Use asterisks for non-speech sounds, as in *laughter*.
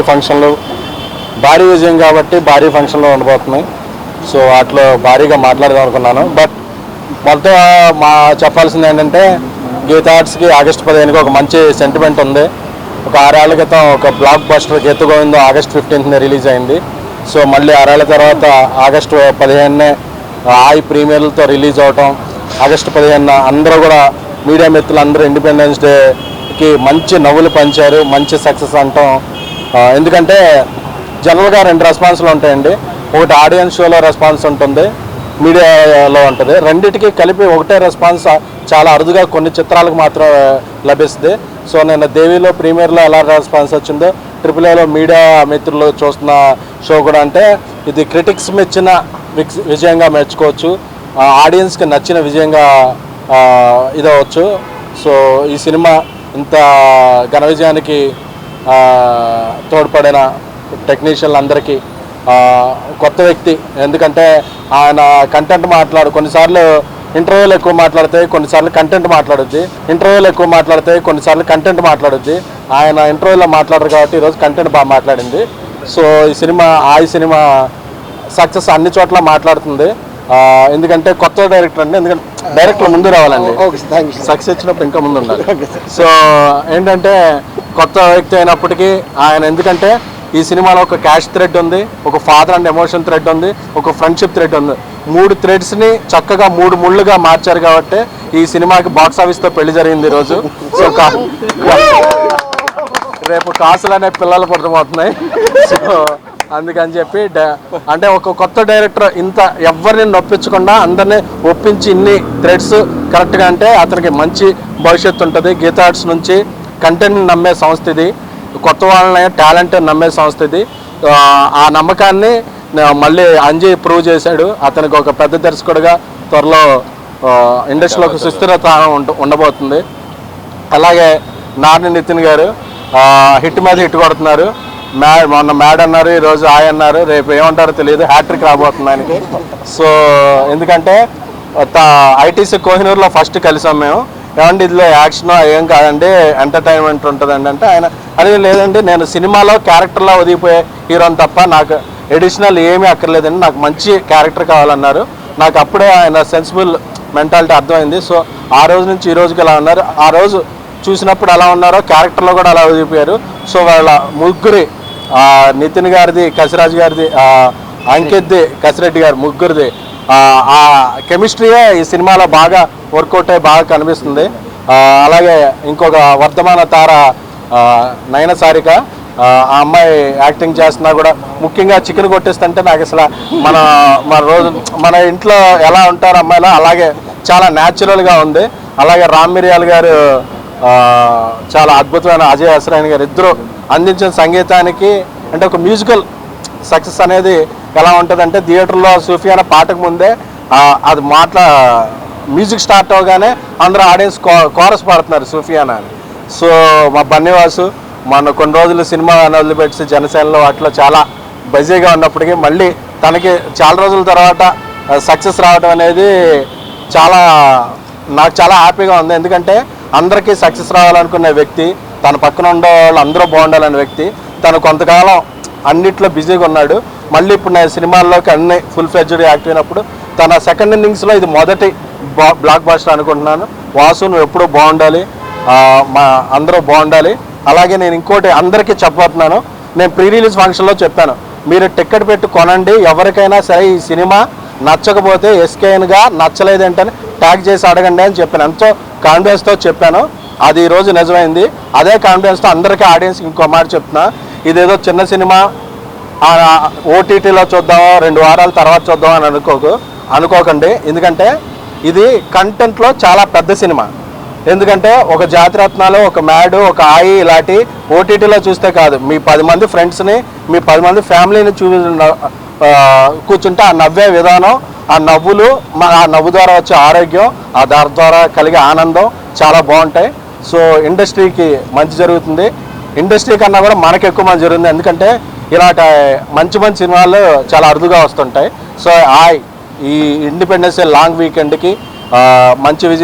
ఫంక్షన్లు భారీ విజయం కాబట్టి భారీ ఫంక్షన్లు ఉండబోతున్నాయి. సో వాటిలో భారీగా మాట్లాడదాం అనుకున్నాను. బట్ మొదట మా చెప్పాల్సింది ఏంటంటే గీత ఆర్ట్స్కి ఆగస్ట్ పదిహేనుకి ఒక మంచి సెంటిమెంట్ ఉంది. ఒక ఆరేళ్ళ క్రితం ఒక blockbuster Geetha Govindam August ఫిఫ్టీన్త్నే రిలీజ్ అయింది. సో మళ్ళీ ఆరేళ్ళ తర్వాత ఆగస్టు పదిహేనునే ఆయి ప్రీమియర్లతో రిలీజ్ అవటం ఆగస్టు పదిహేనున అందరూ కూడా మీడియా మిత్రులు అందరూ ఇండిపెండెన్స్ డేకి మంచి నవ్వులు పంచారు మంచి సక్సెస్ అంటాం. ఎందుకంటే జనరల్గా రెండు రెస్పాన్స్లు ఉంటాయండి. ఒకటి ఆడియన్స్ షోలో రెస్పాన్స్ ఉంటుంది మీడియాలో ఉంటుంది. రెండిటికి కలిపి ఒకటే రెస్పాన్స్ చాలా అరుదుగా కొన్ని చిత్రాలకు మాత్రం లభిస్తుంది. సో నేను దేవిలో ప్రీమియర్లో ఎలా రెస్పాన్స్ వచ్చిందో ట్రిపుల్ ఏలో మీడియా మిత్రులు చూస్తున్న షో కూడా అంటే ఇది క్రిటిక్స్ మెచ్చిన విజయంగా మెచ్చుకోవచ్చు. ఆ, ఆడియన్స్కి నచ్చిన విజయంగా ఇదవచ్చు సో ఈ సినిమా ఇంత ఘన విజయానికి తోడ్పడిన టెక్నీషియన్లు అందరికీ కొత్త వ్యక్తి. ఎందుకంటే ఆయన కంటెంట్ మాట్లాడు కొన్నిసార్లు ఇంటర్వ్యూలు ఎక్కువ మాట్లాడితే కొన్నిసార్లు కంటెంట్ మాట్లాడుద్ది. ఇంటర్వ్యూలు ఎక్కువ మాట్లాడితే కొన్నిసార్లు కంటెంట్ మాట్లాడుద్ది. ఆయన ఇంటర్వ్యూలో మాట్లాడరు కాబట్టి ఈరోజు కంటెంట్ బాగా మాట్లాడింది. సో ఈ సినిమా ఆ ఈ సినిమా సక్సెస్ అన్ని చోట్ల మాట్లాడుతుంది. ఎందుకంటే కొత్త డైరెక్టర్ అండి ఎందుకంటే డైరెక్టర్ ముందు రావాలండి. సక్సెస్ వచ్చినప్పుడు ఇంకా ముందు ఉండాలి. సో ఏంటంటే కొత్త వ్యక్తి అయినప్పటికీ ఆయన ఎందుకంటే ఈ సినిమాలో ఒక క్యాష్ థ్రెడ్ ఉంది ఒక ఫాదర్ అండ్ ఎమోషన్ థ్రెడ్ ఉంది ఒక ఫ్రెండ్షిప్ థ్రెడ్ ఉంది. మూడు థ్రెడ్స్ని చక్కగా మూడు ముళ్ళుగా మార్చారు కాబట్టి ఈ సినిమాకి బాక్స్ ఆఫీస్తో పెళ్ళి జరిగింది ఈరోజు సో *laughs* రేపు కాసులు అనే పిల్లలు పుట్టబోతున్నాయి సో అందుకని చెప్పి అంటే ఒక కొత్త డైరెక్టర్ ఇంత ఎవరిని నొప్పించకుండా అందరినీ ఒప్పించి ఇన్ని థ్రెడ్స్ కరెక్ట్గా అంటే అతనికి మంచి భవిష్యత్తు ఉంటుంది. గీతా ఆర్ట్స్ నుంచి కంటెంట్ నమ్మే సంస్థ ఇది. కొత్త వాళ్ళని టాలెంట్ నమ్మే సంస్థ ఇది. ఆ, నమ్మకాన్ని మళ్ళీ అంజయ్ ప్రూవ్ చేశాడు. అతనికి ఒక పెద్ద దర్శకుడిగా త్వరలో ఆ, ఇండస్ట్రీలో ఒక సుస్థిరత ఉండ- ఉండబోతుంది. అలాగే నాని నితిన్ గారు హిట్ మీద హిట్ కొడుతున్నారు. మ్యా మొన్న మ్యాడ్ అన్నారు ఈరోజు ఆయ అన్నారు రేపు ఏమంటారో తెలియదు హ్యాట్రిక్ రాబోతుంది ఆయనకి. సో ఎందుకంటే ఐటీసీ కోహినూర్లో ఫస్ట్ కలిసాం మేము. ఏమండి ఇదిలో యాక్షన్ ఏం కాదండి ఎంటర్టైన్మెంట్ ఉంటుందండి అంటే ఆయన అది లేదండి నేను సినిమాలో క్యారెక్టర్లో ఒదిగిపోయే హీరోని తప్ప నాకు ఎడిషనల్ ఏమీ అక్కర్లేదండి. నాకు మంచి క్యారెక్టర్ కావాలన్నారు. నాకు అప్పుడే ఆయన సెన్సిబుల్ మెంటాలిటీ అర్థమైంది. సో ఆ రోజు నుంచి ఈ రోజుకి ఎలా ఉన్నారు. ఆ రోజు చూసినప్పుడు ఎలా ఉన్నారో క్యారెక్టర్లో కూడా అలా ఒదిగిపోయారు. సో వాళ్ళ ముగ్గురి నితిన్ గారిది కసిరాజ్ గారిది అంకిత్ది కసిరెడ్డి గారి ముగ్గురిది. ఆ, కెమిస్ట్రీయే ఈ సినిమాలో బాగా వర్కౌట్ అయ్యి బాగా కనిపిస్తుంది. అలాగే ఇంకొక వర్ధమాన తార ఆ, నయన సారిక ఆ అమ్మాయి యాక్టింగ్ చేస్తున్నా కూడా ముఖ్యంగా చికెన్ కొట్టేస్తుంటే నాకు అసలు మన మన రోజు మన ఇంట్లో ఎలా ఉంటారు అమ్మాయిలో అలాగే చాలా న్యాచురల్గా ఉంది. అలాగే రామ్ మిరియాల్ గారు చాలా అద్భుతమైన అజయ్ హసరైన్ గారు ఇద్దరు అందించిన సంగీతానికి అంటే ఒక మ్యూజికల్ సక్సెస్ అనేది ఎలా ఉంటుందంటే థియేటర్లో సూఫియానా పాటకు ముందే అది మాట్లా మ్యూజిక్ స్టార్ట్ అవగానే అందరూ ఆడియన్స్ కోరస్ పాడుతున్నారు సూఫియానా అని. సో మా బన్నివాసు మన కొన్ని రోజులు సినిమా వదిలిపెట్టి జనసేనలో వాటిలో చాలా బిజీగా ఉన్నప్పటికీ మళ్ళీ తనకి చాలా రోజుల తర్వాత సక్సెస్ రావడం అనేది చాలా నాకు చాలా హ్యాపీగా ఉంది. ఎందుకంటే అందరికీ సక్సెస్ రావాలనుకునే వ్యక్తి తన పక్కన ఉండే వాళ్ళు అందరూ బాగుండాలనే వ్యక్తి తను కొంతకాలం అన్నిట్లో బిజీగా ఉన్నాడు. మళ్ళీ ఇప్పుడు నేను సినిమాల్లోకి అన్ని ఫుల్ ఫ్లెడ్జ్డ్ యాక్ట్ అయినప్పుడు తన సెకండ్ ఇన్నింగ్స్లో ఇది మొదటి బ్లాక్ బాస్టర్ అనుకుంటున్నాను. వాసు నువ్వు ఎప్పుడూ బాగుండాలి. మా అందరూ బాగుండాలి. అలాగే నేను ఇంకోటి అందరికీ చెప్పబోతున్నాను. నేను ప్రీ రిలీజ్ ఫంక్షన్లో చెప్పాను. మీరు టికెట్ పెట్టి కొనండి. ఎవరికైనా సరే ఈ సినిమా నచ్చకపోతే ఎస్కేఎన్గా నచ్చలేదేంటని ట్యాగ్ చేసి అడగండి అని చెప్పాను. ఎంతో కాన్ఫిడెన్స్తో చెప్పాను. అది ఈరోజు నిజమైంది. అదే కాన్ఫిడెన్స్తో అందరికీ ఆడియన్స్ ఇంకో మాట చెప్తున్నా. ఇదేదో చిన్న సినిమా ఓటీటీలో చూద్దాం రెండు వారాల తర్వాత చూద్దాం అని అనుకోకు అనుకోకండి. ఎందుకంటే ఇది కంటెంట్లో చాలా పెద్ద సినిమా. ఎందుకంటే ఒక జాతిరత్నాలు ఒక మ్యాడ్ ఒక ఆయి ఇలాంటి ఓటీటీలో చూస్తే కాదు. మీ పది మంది ఫ్రెండ్స్ని మీ పది మంది ఫ్యామిలీని చూ కూర్చుంటే ఆ నవ్వే విధానం ఆ నవ్వులు ఆ నవ్వు ద్వారా వచ్చే ఆరోగ్యం ఆ దాని ద్వారా కలిగే ఆనందం చాలా బాగుంటాయి. సో ఇండస్ట్రీకి మంచి జరుగుతుంది. ఇండస్ట్రీ కన్నా కూడా మనకు ఎక్కువ మంచి జరుగుతుంది. ఎందుకంటే ఇలాంటి మంచి మంచి సినిమాలు చాలా అరుదుగా వస్తుంటాయి. సో ఆ ఈ ఇండిపెండెన్స్ డే లాంగ్ వీకెండ్కి మంచి విజయం